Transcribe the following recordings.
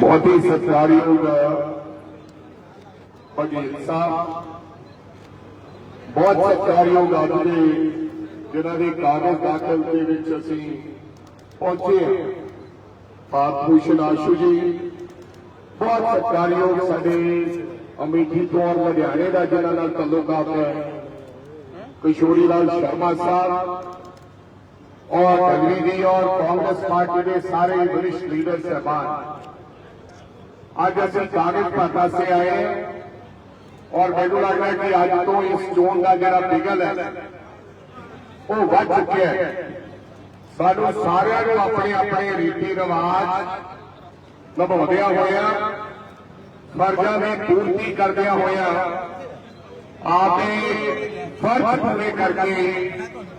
ਬਹੁਤ ਹੀ ਸਤਿਕਾਰਯੋਗ ਵਕੀਲ ਸਾਹਿਬ ਬਹੁਤ ਸਤਿਕਾਰਯੋਗ ਅੱਜ ਦੇ ਜਿਨ੍ਹਾਂ ਦੇ ਕਾਗਜ਼ ਦਾਖਲ ਦੇ ਵਿੱਚ ਅਸੀਂ ਪਹੁੰਚੇ ਹਾਂ ਭਾਰਤ ਭੂਸ਼ਣ ਆਸ਼ੂ ਜੀ ਬਹੁਤ ਸਤਿਕਾਰਯੋਗ ਸਾਡੇ ਅਮੇਠੀ ਤੋਂ ਔਰ ਲੁਧਿਆਣੇ ਦਾ ਜਿਨ੍ਹਾਂ ਨਾਲ ਤਾਲੁਕਾਤ ਹੈ ਕਿਸ਼ੋਰੀ ਲਾਲ ਸ਼ਰਮਾ ਸਾਹਿਬ और नगरी जी और कांग्रेस पार्टी के सारे वरिष्ठ लीडर साहबान ਅੱਜ ਅਸੀਂ ਕਾਗਜ਼ ਭਾਤਾ ਸੇ ਆਏ ਔਰ ਮੈਨੂੰ ਲੱਗਦਾ ਕਿ ਅੱਜ ਤੋਂ ਇਸ ਚੋਣ ਦਾ ਜਿਹੜਾ ਬਿਗਲ ਹੈ, ਉਹ ਵੱਧ ਚੁੱਕਿਆ ਹੈ। ਸਾਨੂੰ ਸਾਰਿਆਂ ਨੂੰ ਆਪਣੇ ਆਪਣੇ ਰੀਤੀ ਰਿਵਾਜ ਨਿਭਾਉਂਦਿਆਂ ਹੋਇਆਂ, ਫਰਜ਼ਾਂ ਦੀ ਪੂਰਤੀ ਕਰਦਿਆਂ ਹੋਇਆਂ ਆਪੇ ਫਰਜ਼ ਪੂਰੇ ਕਰਕੇ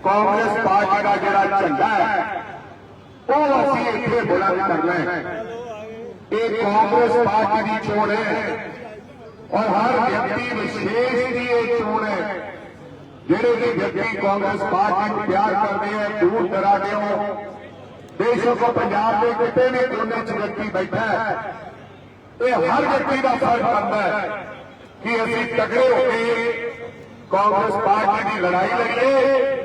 ਕਾਂਗਰਸ ਪਾਰਟੀ ਦਾ ਜਿਹੜਾ ਝੰਡਾ ਹੈ, ਉਹ ਅਸੀਂ ਇੱਥੇ ਬੁਲੰਦ ਕਰਨਾ ਹੈ। ਇਹ ਕਾਂਗਰਸ ਪਾਰਟੀ ਦੀ ਚੋਣ ਹੈ ਔਰ ਹਰ ਵਿਅਕਤੀ ਵਿਸ਼ੇਸ਼ ਦੀ ਇਹ ਚੋਣ ਹੈ ਜਿਹੜੇ ਵੀ ਵਿਅਕਤੀ ਕਾਂਗਰਸ ਪਾਰਟੀ ਨੂੰ ਪਿਆਰ ਕਰਦੇ ਹੈ ਦੂਰ ਦਰਾਡਿਓ ਦੇਸ਼ੋ ਕੋ ਪੰਜਾਬ ਦੇ ਕਿਤੇ ਵੀ ਕੋਨੇ 'ਚ ਵਿਅਕਤੀ ਬੈਠਾ ਹੈ ਇਹ ਹਰ ਵਿਅਕਤੀ ਦਾ ਫਰਜ਼ ਬਣਦਾ ਹੈ ਕਿ ਅਸੀਂ ਤਕੜੇ ਹੋ ਕੇ ਕਾਂਗਰਸ ਪਾਰਟੀ ਦੀ ਲੜਾਈ ਲੜੀਏ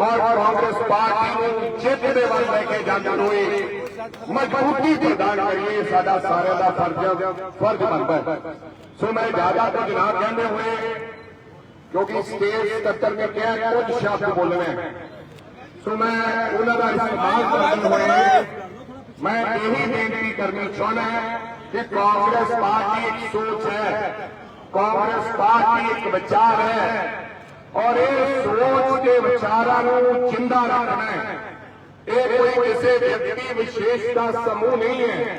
ਔਰ ਕਾਂਗਰਸ ਪਾਰਟੀ ਨੂੰ ਜਿੱਤ ਦੇ ਵੱਲ ਲੈ ਕੇ ਜਾਂਦੇ ਹੋਏ ਮਜ਼ਬੂਤੀ ਪ੍ਰਦਾਨ ਕਰੀਏ, ਸਾਡਾ ਸਾਰਿਆਂ ਦਾ ਫਰਜ਼ ਫਰਜ਼ ਬਣਦਾ ਹੈ ਸੋ ਮੈਂ ਜ਼ਿਆਦਾ ਕੁਝ ਨਾ ਕਹਿੰਦੇ ਹੋਏ, ਕਿਉਂਕਿ ਸਟੇਜ ਸਕੱਤਰ ਨੇ ਕਿਹਾ, ਕੁਝ ਸ਼ਬਦ ਬੋਲਣੇ ਹੈ। ਸੋ ਮੈਂ ਉਹਨਾਂ ਦਾ ਇਸਤੇਮਾਲ ਕਰਦੇ ਹੋਏ ਮੈਂ ਇਹੀ ਬੇਨਤੀ ਕਰਨੀ ਚਾਹੁੰਦਾ ਕਿ ਕਾਂਗਰਸ ਪਾਰਟੀ ਇੱਕ ਸੋਚ ਹੈ, ਕਾਂਗਰਸ ਪਾਰਟੀ ਇੱਕ ਵਿਚਾਰ ਹੈ, ਔਰ ਇਹ ਸੋਚ ਦੇ ਵਿਚਾਰਾਂ ਨੂੰ ਜਿੰਦਾ ਰੱਖਣਾ ਹੈ ਇਹ ਕੋਈ ਕਿਸੇ ਵਿਅਕਤੀ ਵਿਸ਼ੇਸ਼ ਦਾ ਸਮੂਹ ਨਹੀਂ ਹੈ।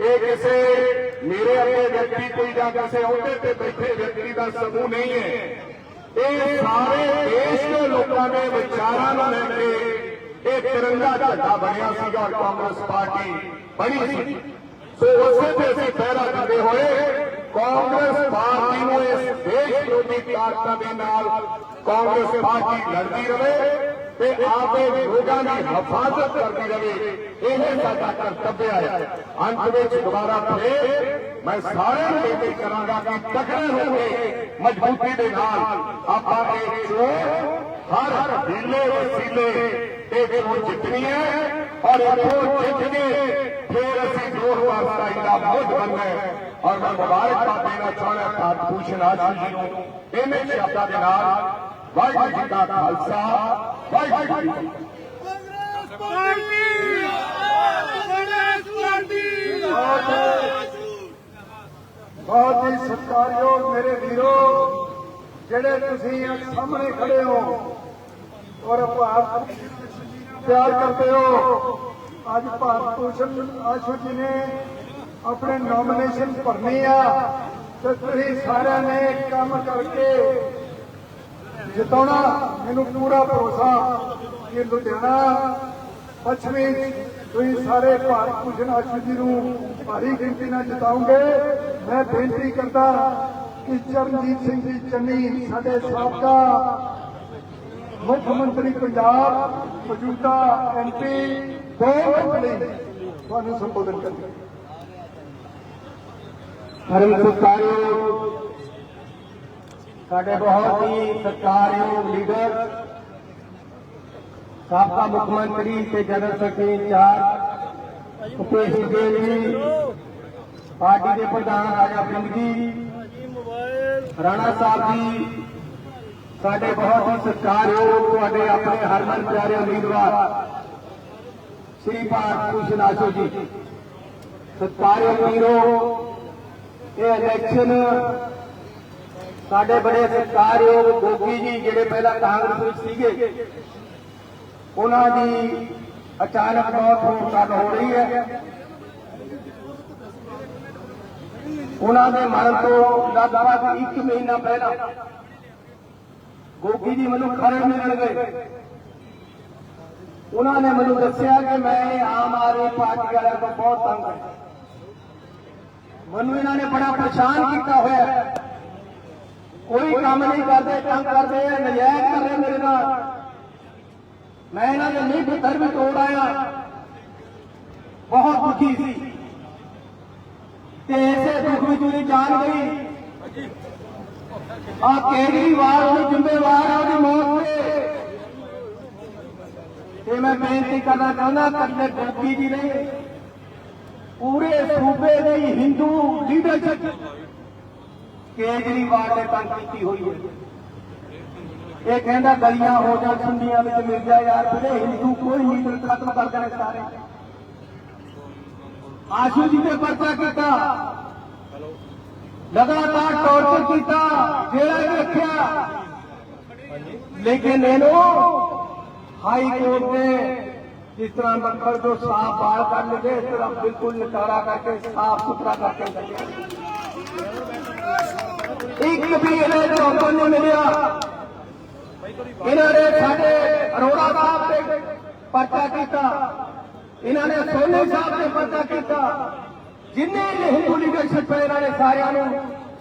ਇਹ ਕਿਸੇ ਮੇਰੇ ਅੱਗੇ ਵਿਅਕਤੀ ਕੋਈ ਜਾਂ ਕਿਸੇ ਅਹੁਦੇ ਤੇ ਬੈਠੇ ਵਿਅਕਤੀ ਦਾ ਸਮੂਹ ਨਹੀਂ ਹੈ। ਇਹ ਸਾਰੇ ਦੇਸ਼ ਦੇ ਲੋਕਾਂ ਦੇ ਵਿਚਾਰਾਂ ਨੂੰ ਲੈ ਕੇ ਇਹ ਤਿਰੰਗਾ ਝੰਡਾ ਬਣਿਆ ਸੀਗਾ ਕਾਂਗਰਸ ਪਾਰਟੀ ਬਣੀ ਸੀ। ਸੋ ਉਸੇ ਤੇ ਅਸੀਂ ਪਹਿਰਾ ਕਰਦੇ ਹੋਏ। ਕਾਂਗਰਸ ਪਾਰਟੀ ਨੂੰ ਇਸ ਦੇਸ਼ ਵਿਰੋਧੀ ਤਾਕਤਾਂ ਦੇ ਨਾਲ ਕਾਂਗਰਸ ਪਾਰਟੀ ਲੜਦੀ ਰਹੇ। ਤੇ ਆਪੇ ਲੋਕਾਂ ਦੀ ਹਿਫਾਜ਼ਤ ਕਰਦੀ ਰਹੇ ਇਹ ਸਾਡਾ ਕਰਤੱਵ ਹੈ ਅੰਤ ਵਿੱਚ ਦੁਬਾਰਾ ਫੇਰ ਮੈਂ ਸਾਰਿਆਂ ਨੂੰ ਬੇਨਤੀ ਕਰਾਂਗਾ ਕਿ ਤਕੜੇ ਹੋ ਕੇ ਮਜ਼ਬੂਤੀ ਦੇ ਨਾਲ ਆਪਾਂ ਇਹ ਚੋਣ ਹਰ ਵੇਲੇ ਵਸੀਲੇ ਇਹ ਚੋਣ ਜਿੱਤਣੀ ਹੈ ਔਰ ਇਹ ਚੋਣ ਜਿੱਤ ਕੇ ਫਿਰ ਅਸੀਂ 2027 ਦਾ ਮੁੱਢ ਬਣਨਾ ਹੈ। ਔਰ ਮੈਂ ਮੁਬਾਰਕਬਾਦ ਦੇਣਾ ਚਾਹੁੰਦਾ ਭਾਰਤ ਭੂਸ਼ਣ ਆਸ਼ੂ ਜੀ ਨੂੰ ਇਹਨੇ ਸ਼ਬਦਾਂ ਦੇ ਨਾਲ ਵਾਹਿਗੁਰੂ ਜੀ ਕਾ ਖਾਲਸਾ ਵਾਹਿਗੁਰੂ ਜੀ ਕੀ ਫਤਿਹ ਬਹੁਤ ਹੀ ਸਤਿਕਾਰਯੋਗ ਮੇਰੇ ਵੀਰੋ ਜਿਹੜੇ ਤੁਸੀਂ ਸਾਹਮਣੇ ਖੜੇ ਹੋ ਔਰ ਭਾਰਤ ਪਿਆਰ ਕਰਦੇ ਹੋ ਅੱਜ ਭਾਰਤ ਭੂਸ਼ਣ ਆਸ਼ੂ ਜੀ ਨੇ ਆਪਣੇ ਨੋਮੀਨੇਸ਼ਨ ਭਰਨੀ ਆ ਤੇ ਤੁਸੀਂ ਸਾਰਿਆਂ ਨੇ ਕੰਮ ਕਰਕੇ ਜਿਤਾਉਣਾ ਮੈਨੂੰ ਪੂਰਾ ਭਰੋਸਾ ਕਿ ਲੁਧਿਆਣਾ, ਪੱਛਮੀ ਤੁਸੀਂ ਸਾਰੇ ਭਾਰਤ ਭੂਸ਼ਣ ਆਸ਼ੂ ਜੀ ਨੂੰ ਭਾਰੀ ਗਿਣਤੀ ਨਾਲ ਜਿਤਾਉਂਗੇ ਮੈਂ ਬੇਨਤੀ ਕਰਦਾ ਕਿ ਚਰਨਜੀਤ ਸਿੰਘ ਜੀ ਚੰਨੀ ਸਾਡੇ ਸਾਬਕਾ ਮੁੱਖ ਮੰਤਰੀ ਪੰਜਾਬ, ਮੌਜੂਦਾ ਐਮਪੀ ਦੋ ਲਈ ਤੁਹਾਨੂੰ ਸੰਬੋਧਨ ਕਰਨਗੇ ਪਰਮ ਸਤਿਕਾਰਯੋਗ ਸਾਡੇ ਬਹੁਤ ਹੀ ਸਤਿਕਾਰਯੋਗ ਲੀਡਰ, ਸਾਬਕਾ ਮੁੱਖ ਮੰਤਰੀ ਤੇ general secretary incharge Bhupesh Baghel ji, party ਦੇ ਪ੍ਰਧਾਨ ਰਾਜਾ ਸਿੰਘ ਜੀ, ਰਾਣਾ ਸਾਹਿਬ ਜੀ, ਸਾਡੇ ਬਹੁਤ ਹੀ ਸਤਿਕਾਰਯੋਗ ਤੁਹਾਡੇ ਆਪਣੇ ਹਰਮਨ ਪਿਆਰੇ ਉਮੀਦਵਾਰ, ਸ੍ਰੀ ਭਾਰਤ ਭੂਸ਼ਣ ਆਸ਼ੂ ਜੀ। ਸਤਿਕਾਰਯੋਗ ਵੀਰੋ, ਇਹ ਇਲੈਕਸ਼ਨ ਸਾਡੇ ਬੜੇ ਸਤਿਕਾਰਯੋਗ ਗੋਗੀ ਜੀ ਜਿਹੜੇ ਪਹਿਲਾਂ ਕਾਂਗਰਸ ਵਿੱਚ ਸੀਗੇ, ਉਹਨਾਂ ਦੀ ਅਚਾਨਕ ਮੌਤ ਹੋਣ ਕਾਰਨ ਹੋ ਰਹੀ ਹੈ। ਉਹਨਾਂ ਦੇ ਮਰਨ ਤੋਂ ਲਗਭਗ ਇੱਕ ਮਹੀਨਾ ਪਹਿਲਾਂ ਗੋਗੀ ਜੀ ਮੈਨੂੰ ਖਰੜ ਮਿਲਣ ਗਏ। ਉਹਨਾਂ ਨੇ ਮੈਨੂੰ ਦੱਸਿਆ ਕਿ ਮੈਂ ਆਮ ਆਦਮੀ ਪਾਰਟੀ ਵਾਲਿਆਂ ਤੋਂ ਬਹੁਤ ਤੰਗ ਹਾਂ। ਮੈਨੂੰ ਇਹਨਾਂ ਨੇ ਬੜਾ ਪਰੇਸ਼ਾਨ ਕੀਤਾ ਹੋਇਆ। ਕੋਈ ਕੰਮ ਨਹੀਂ ਕਰਦੇ, ਤੰਗ ਕਰਦੇ ਆ, ਨਜਾਇਜ਼ ਕਰ ਰਹੇ ਮੇਰੇ ਨਾਲ। ਮੈਂ ਇਹਨਾਂ ਦੇ ਨਹੀਂ ਫਿੱਤਰ ਵੀ ਤੋੜ ਆਇਆ। ਬਹੁਤ ਦੁਖੀ ਸੀ। ਤੇ ਪੂਰੀ ਜਾਨ ਗਈ। ਆ ਕੇਜਰੀਵਾਲ ਨੂੰ ਜ਼ਿੰਮੇਵਾਰ ਆ, ਉਹਦੀ ਮੌਤ ਤੇ। ਤੇ ਮੈਂ ਬੇਨਤੀ ਕਰਨਾ ਚਾਹੁੰਦਾ ਕੱਲੇ ਗੋਪੀ ਜੀ ਨੇ ਪੂਰੇ ਸੂਬੇ ਦੀ ਹਿੰਦੂ ਲੀਡਰਸ਼ਿਪ ਕੇਜਰੀਵਾਲ ਨੇ ਤੰਗ ਕੀਤੀ ਹੋਈ ਹੈ। ਇਹ ਕਹਿੰਦਾ ਗਲੀਆਂ ਹੋ ਜਾ ਸੁੰਡੀਆਂ ਵਿੱਚ ਮਿਲ ਯਾਰ ਵੀਰੇ ਹਿੰਦੂ ਕੋਈ ਲੀਡਰ ਖਤਮ ਕਰ ਦੇਣੇ ਸਾਰੇ। ਆਸ਼ੂ ਜੀ ਤੇ ਪਰਚਾ ਕੀਤਾ। ਲਗਾਤਾਰ ਟੌਰਚਰ ਕੀਤਾ, ਜੇਲ੍ਹਾਂ ਵਿੱਚ ਰੱਖਿਆ। ਲੇਕਿਨ ਇਹਨੂੰ ਹਾਈ ਕੋਰਟ ਨੇ ਜਿਸ ਤਰ੍ਹਾਂ ਮੱਖਰ ਤੋਂ ਸਾਫ਼ ਬਾਲ ਕਰ ਲਗੇ ਇਸ ਤਰ੍ਹਾਂ ਬਿਲਕੁਲ ਨਿਕਾਰਾ ਕਰਕੇ ਸਾਫ਼ ਸੁਥਰਾ ਕਰਕੇ ਕੱਢਿਆ। ਇੱਕ ਵੀ ਇਹਨੇ ਝੋਕਣ ਨਹੀਂ ਮਿਲਿਆ। ਇਹਨਾਂ ਨੇ ਸਾਡੇ ਅਰੋੜਾ ਸਾਹਿਬ ਤੇ ਪਰਚਾ ਕੀਤਾ। ਇਹਨਾਂ ਨੇ ਸੋਨੀ ਸਾਹਿਬ ਤੇ ਪਰਚਾ ਕੀਤਾ। ਜਿੰਨੇ ਵੀ ਹਿੰਦੂ ਲੀਡਰਸ਼ਿਪ ਹੈ ਇਹਨਾਂ ਨੇ ਸਾਰਿਆਂ ਨੂੰ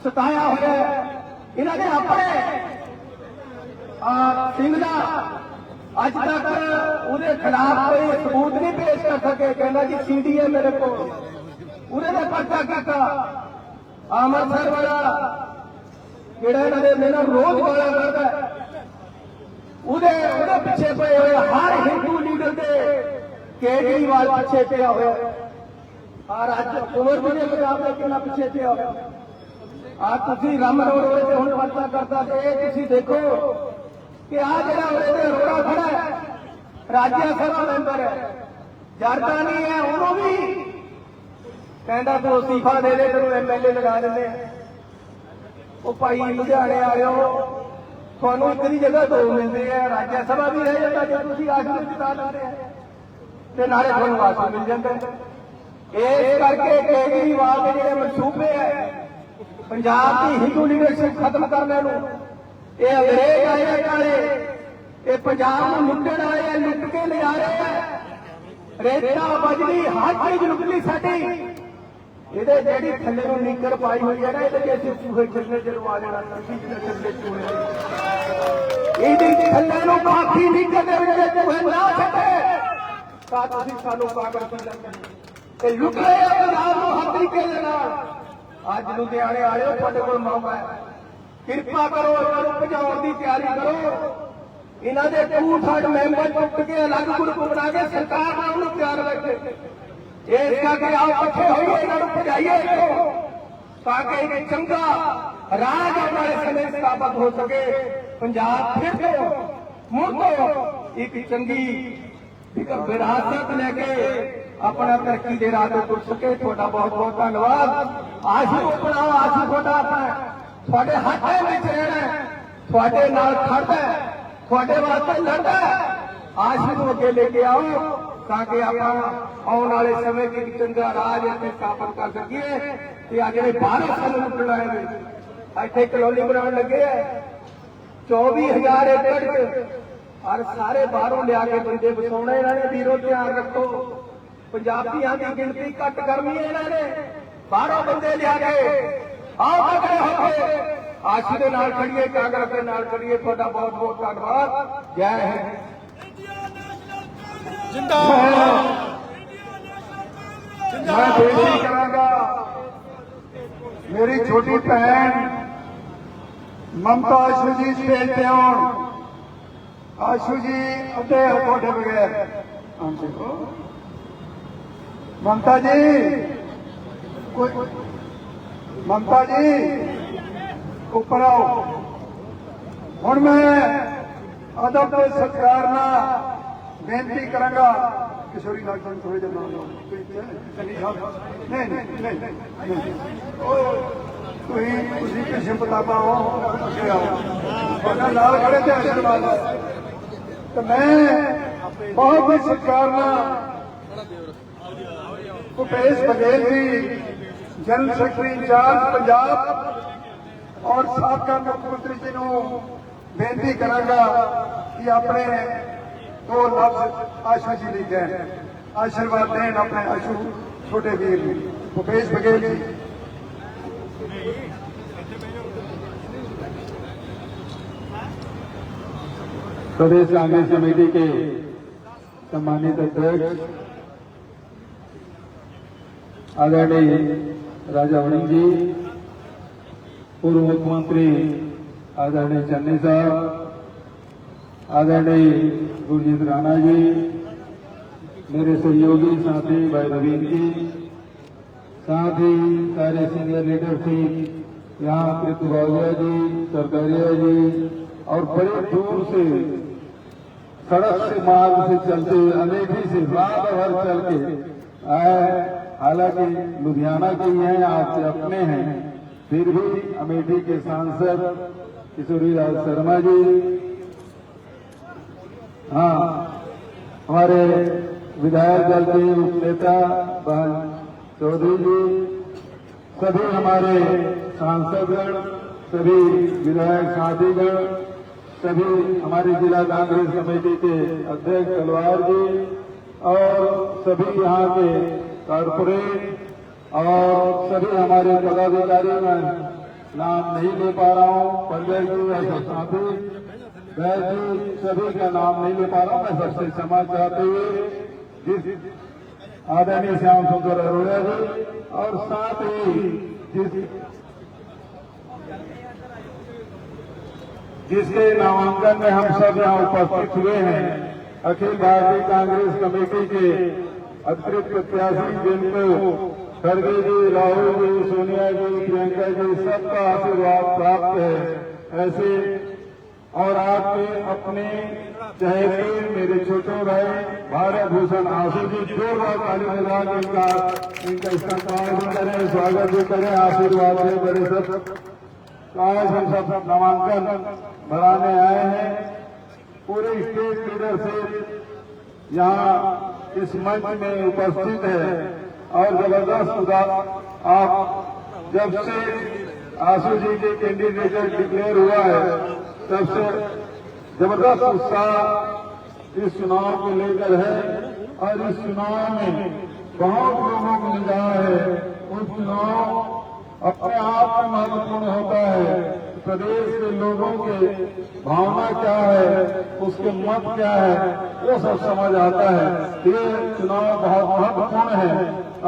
ਸਤਾਇਆ ਹੋਇਆ ਇਹਨਾਂ ਨੇ ਆਪਣੇ ਸਿੰਘ ਦਾ ਅੱਜ ਤੱਕ ਉਹਦੇ ਖਿਲਾਫ ਕੋਈ ਸਬੂਤ ਨਹੀਂ ਪੇਸ਼ ਕਰ ਸਕੇ। ਕਹਿੰਦਾ ਜੀ ਸੀਡੀ ਹੈ ਮੇਰੇ ਕੋਲ। ਉਹਦੇ ਨੇ ਪਰਚਾ ਕੀਤਾ। ਅੰਮ੍ਰਿਤਸਰ ਵਾਲਾ ਜਿਹੜਾ ਇਹਨਾਂ ਦੇ ਮੇਰੇ ਨਾਲ ਰੋਜ਼ ਵਾਲਾ ਕਰਦਾ ਉਹਦੇ ਉਹਦੇ ਪਿੱਛੇ ਪਏ ਹੋਏ ਹਰ ਹਿੰਦੂ ਲੀਡਰ ਦੇ ਕੇਜਰੀਵਾਲ ਪਿੱਛੇ ਪਿਆ ਹੋਇਆ ਆ ਰਾਜ ਉਮਰ ਜੀ ਦੇ ਮੁਕਾਬਲੇ ਕਿੰਨਾ ਪਿੱਛੇ ਪਿਆ ਹੋਇਆ ਆ ਤੁਸੀਂ ਰਮ ਰੋੜੇ ਤੇ ਹੁਣ ਵਰਤਾ ਕਰਦਾ ਤੇ ਇਹ ਤੁਸੀਂ ਦੇਖੋ ਕਿ ਆ ਜਿਹੜਾ ਉਹਦੇ ਤੇ ਰੋੜਾ ਖੜਾ ਹੈ, ਰਾਜ ਸਭਾ ਮੈਂਬਰ ਹੈ। ਜਰਦਾ ਨਹੀਂ ਹੈ, ਉਹਨੂੰ ਵੀ ਕਹਿੰਦਾ ਤੂੰ ਅਸਤੀਫਾ ਦੇ ਦੇ, ਤੈਨੂੰ ਐਮਐਲਏ ਲਗਾ ਦਿੰਦੇ ਆ। ਉਹ ਭਾਈ ਲੁਧਿਆਣੇ ਆਇਓ। ਤੁਹਾਨੂੰ ਇੱਕ ਦੀ ਜਗ੍ਹਾ ਦੋ ਮਿਲਦੇ ਆ। ਰਾਜ ਸਭਾ ਵੀ ਰਹਿ ਜਾਂਦਾ ਜੇ ਤੁਸੀਂ ਆਸ਼ਰਮ ਜਿਤਾ ਲੈਂਦੇ ਆ ਤੇ ਨਾਲੇ ਤੁਹਾਨੂੰ ਆਸੂ ਮਿਲ ਜਾਂਦਾ। ਇਸ ਕਰਕੇ ਕੇਜਰੀਵਾਲ ਦੇ ਜਿਹੜੇ ਮਨਸੂਬੇ ਹੈ ਪੰਜਾਬ ਦੀ ਹਿੰਦੂ ਲੀਡਰਸ਼ਿਪ ਖਤਮ ਕਰਨ ਨੂੰ। ਇਹ ਅੰਗਰੇਜ਼ ਆਏ ਆ ਕਾਲੇ। ਇਹ ਪੰਜਾਬ ਨੂੰ ਲੁੱਟਣ ਆਏ ਆ, ਲੁੱਟ ਕੇ ਲਿਆ ਰਹੇ ਆ। ਰੇਤਾ ਬਜਰੀ ਹਰ ਚੀਜ਼ ਲੁੱਟ ਸਾਡੀ। ਇਹਦੇ ਜਿਹੜੀ ਥੱਲੇ ਨੂੰ ਨੀਕਰ ਪਾਈ ਹੋਈ ਹੈ ਨਾ, ਇਹਦੇ ਵਿੱਚ ਅਸੀਂ ਚੂਹੇ ਛੱਡਣੇ ਜਰਵਾ ਲੈਣਾ ਅਸੀਂ ਜਿਹੜੇ ਚੂਹੇ ਇਹਦੇ ਥੱਲੇ ਨੂੰ ਕਾਫੀ ਨੀਕਰ ਦੇ ਵਿੱਚ ਚੂਹੇ ਨਾ ਛੱਡੇ, ਤਾਂ ਤੁਸੀਂ ਸਾਨੂੰ ਪਾਗਲ ਕੀ ਲੱਗਦੇ ਤੇ ਲੁੱਟ ਰਹੇ ਆ ਪੰਜਾਬ ਨੂੰ ਹਰ ਤਰੀਕੇ ਦੇ ਨਾਲ। ਅੱਜ ਲੁਧਿਆਣੇ ਆਇਓ ਤੁਹਾਡੇ ਕੋਲ ਮੌਕਾ ਹੈ। ਕਿਰਪਾ ਕਰੋ, ਇਹਨਾਂ ਨੂੰ ਭਜਾਉਣ ਦੀ ਤਿਆਰੀ ਕਰੋ। ਇਹਨਾਂ ਦੇ ਟੂ ਥਰਡ ਮੈਂਬਰ ਚੁੱਕ ਕੇ ਅਲੱਗ ਗਰੁੱਪ ਬਣਾ ਕੇ ਸਰਕਾਰ ਨਾਲ ਉਹਨੂੰ ਤਿਆਰ ਰੱਖੇ। ਇਸ ਕਰਕੇ ਆਓ ਇਕੱਠੇ ਹੋਈਏ ਇਹਨਾਂ ਨੂੰ ਭਜਾਈਏ। ਇੱਥੋਂ ਤਾਂ ਕਿ ਇੱਕ ਚੰਗਾ ਰਾਜ ਆਉਣ ਸਮੇਂ ਸਥਾਪਿਤ ਹੋ ਸਕੇ। ਪੰਜਾਬ ਫਿਰ ਤੋਂ ਮੁੜ। ਤੋਂ ਇੱਕ ਚੰਗੀ ਵਿਰਾਸਤ ਲੈ ਕੇ ਆਪਣਾ ਤਰੱਕੀ ਦੇ ਰਾਹ ਤੇ ਤੁਰ ਸਕੇ। ਤੁਹਾਡਾ ਬਹੁਤ ਬਹੁਤ ਧੰਨਵਾਦ। ਆਸ਼ੂ ਬਣਾਓ ਆਸ਼ੂ ਤੁਹਾਡਾ ਆਪਣਾ। ਤੁਹਾਡੇ ਹੱਥਾਂ ਵਿੱਚ ਰਹਿਣਾ ਤੁਹਾਡੇ ਨਾਲ ਖੜਦਾ ਤੁਹਾਡੇ ਵਾਸਤੇ ਲੜਦਾ ਹੈ। ਆਸ਼ੂ ਨੂੰ ਅੱਗੇ ਲੈ ਕੇ ਆਓ। ਤਾਂ ਕਿ ਆਪਾਂ। ਆਉਣ ਵਾਲੇ ਸਮੇਂ 'ਚ ਇੱਕ ਚੰਗਾ ਰਾਜ ਇੱਥੇ ਸਥਾਪਿਤ ਕਰ ਸਕੀਏ ਤੇ ਆ ਜਿਹੜੇ ਬਾਹਰੋਂ ਸਾਨੂੰ ਲੁੱਟਣ ਆਏ ਨੇ ਇੱਥੇ ਕਲੋਨੀ ਬਣਾਉਣ ਲੱਗੇ ਆ। 24000 ਏਕੜ ਚ ਔਰ ਸਾਰੇ ਬਾਹਰੋਂ ਲਿਆ ਕੇ ਬੰਦੇ ਵਸਾਉਣੇ ਇਹਨਾਂ ਨੇ। ਵੀਰੋ, ਧਿਆਨ ਰੱਖੋ। ਪੰਜਾਬੀਆਂ ਦੀ ਗਿਣਤੀ ਘੱਟ ਕਰਨੀ ਹੈ ਇਹਨਾਂ ਨੇ। ਬਾਹਰੋਂ ਬੰਦੇ ਲਿਆ ਕੇ। ਆਓ ਖੜੇ ਹੋ ਆਸ਼ੀ ਦੇ ਨਾਲ ਖੜੀਏ ਕਾਂਗਰਸ ਦੇ ਨਾਲ ਖੜੀਏ ਤੁਹਾਡਾ ਬਹੁਤ ਬਹੁਤ ਧੰਨਵਾਦ। ਜੈ ਹਿੰਦ। ਮੈਂ ਬੇਨਤੀ ਕਰਾਂਗਾ ਮੇਰੀ ਛੋਟੀ ਭੈਣ ਮਮਤਾ ਆਸ਼ੂ ਜੀ ਸਟੇਜ ਤੇ ਆਉਣ ਆਸ਼ੂ ਜੀ ਅੱਧੇ ਤੁਹਾਡੇ ਬਗੈਰ ਹਾਂਜੀ ਮਮਤਾ ਜੀ ਕੋਈ ਮਮਤਾ ਜੀ ਉੱਪਰ ਆਓ ਹੁਣ ਮੈਂ ਅਦਬ ਤੇ ਸਤਿਕਾਰ ਨਾਲ ਬੇਨਤੀ ਕਰਾਂਗਾ, ਕਿਸ਼ੋਰੀ ਡਾਕਟਰ ਨੂੰ ਥੋੜੇ ਜਿਹਾ ਨਾਮ ਲਓ ਸਾਹਿਬ ਨਹੀਂ ਨਹੀਂ ਨਹੀਂ ਤੁਸੀਂ ਤੁਸੀਂ ਕਿਸੇ ਪਤਾਵਾ ਹੋ? ਅੱਗੇ ਆਓ ਉਹਨਾਂ ਨਾਲ ਖੜੇ ਤੇ ਆਸ਼ੀਰਵਾਦ ਤੇ ਮੈਂ ਬਹੁਤ ਹੀ ਸਤਿਕਾਰ ਨਾਲ ਭੁਪੇਸ਼ ਬਘੇਲ ਜੀ, ਜਨਰਲ ਸੈਕਟਰੀ ਇੰਚਾਰਜ ਪੰਜਾਬ ਔਰ ਸਾਬਕਾ ਮੁੱਖ ਮੰਤਰੀ ਜੀ ਨੂੰ ਬੇਨਤੀ ਕਰਾਂਗਾ ਕਿ ਆਪਣੇ ਦੋ ਲਫ਼ਜ਼ ਆਸ਼ੂ ਜੀ ਲਈ ਕਹਿਣ ਆਸ਼ੀਰਵਾਦ ਦੇਣ ਆਪਣੇ ਆਸ਼ੂ ਛੋਟੇ ਵੀਰ ਨੂੰ ਭੁਪੇਸ਼ ਬਘੇਲ ਜੀ प्रदेश कांग्रेस कमेटी के सम्मानित अध्यक्ष आदरणीय राजा वणिक जी पूर्व मुख्यमंत्री आदरणीय चन्नी साहब आदरणीय गुरजीत राणा जी, मेरे सहयोगी साथी भाई रवीन जी, साथ ही सारे सीनियर लीडरशिप यहाँ पृथ्वालिया जी, सरकारिया जी, और बड़े दूर से, सड़क से मार्ग से चलते अमेठी से रात भर चल के आए। हालाँकि लुधियाना के ही हैं आपसे अपने हैं। फिर भी अमेठी के सांसद किशोरी लाल शर्मा जी हाँ हमारे विधायक दल के उपनेता बहन चौधरी जी सभी हमारे सांसदगण सभी विधायक साथीगण सभी हमारी जिला कांग्रेस कमेटी के अध्यक्ष तलवार जी और सभी यहाँ के कारपोरेट और सभी हमारे पदाधिकारी मैं नाम नहीं ले पा रहा हूँ पंजय बैद जी सभी का नाम नहीं ले पा रहा मैं सबसे क्षमा चाहते हुए जिस आदरणीय श्याम सुंदर अरोड़ा जी और साथ ही जिस जिसके नामांकन में हम सब यहाँ उपस्थित हुए हैं, अखिल भारतीय कांग्रेस कमेटी के अतिरिक्त प्रत्याशी जिनको खड़गे जी, राहुल जी, सोनिया जी, प्रियंका जी, सबका आशीर्वाद प्राप्त है, ऐसे और आपके अपने चेहरे मेरे छोटे भाई भारत भूषण आँसू जी जोरदार ताली बजा के इनका इनका इस्तेमाल भी करें, स्वागत भी करें, आशीर्वाद भी करें सब। आज हम सब नामांकन भराने आए हैं। पूरे स्टेट लीडर से यहाँ इस मंच में उपस्थित है। और ज़बरदस्त उदार आप जब से आशु जी के कैंडिडेट डिक्लेयर हुआ है तब से ज़बरदस्त उत्साह इस चुनाव को लेकर है और इस चुनाव में बहुत लोगों को मिला है। उस चुनाव अपने आप में महत्वपूर्ण होता है। प्रदेश के लोगों के भावना क्या है, उसके मत क्या है, वो सब समझ आता है। ये चुनाव बहुत महत्वपूर्ण है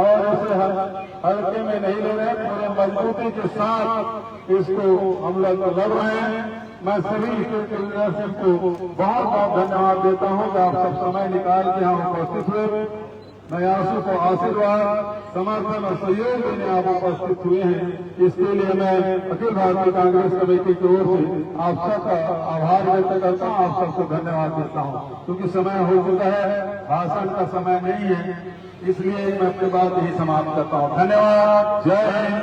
और इसे हल्के में नहीं ले रहे, पूरे मजबूती के साथ इसको हम लोग लड़ रहे हैं। मैं सभी स्टेट लीडरशिप को बहुत बहुत धन्यवाद देता हूँ कि आप सब समय निकाल के यहाँ उपस्थित हुए। नयासों को आशीर्वाद समर्थन और सहयोग देने आप उपस्थित हुए हैं इसके लिए मैं अखिल भारतीय कांग्रेस कमेटी की ओर से आप सबका आभार व्यक्त करता हूँ आप सबको धन्यवाद देता हूँ क्योंकि समय हो चुका है भाषण का समय नहीं है इसलिए मैं अपनी बात यही समाप्त करता हूँ धन्यवाद जय हिंद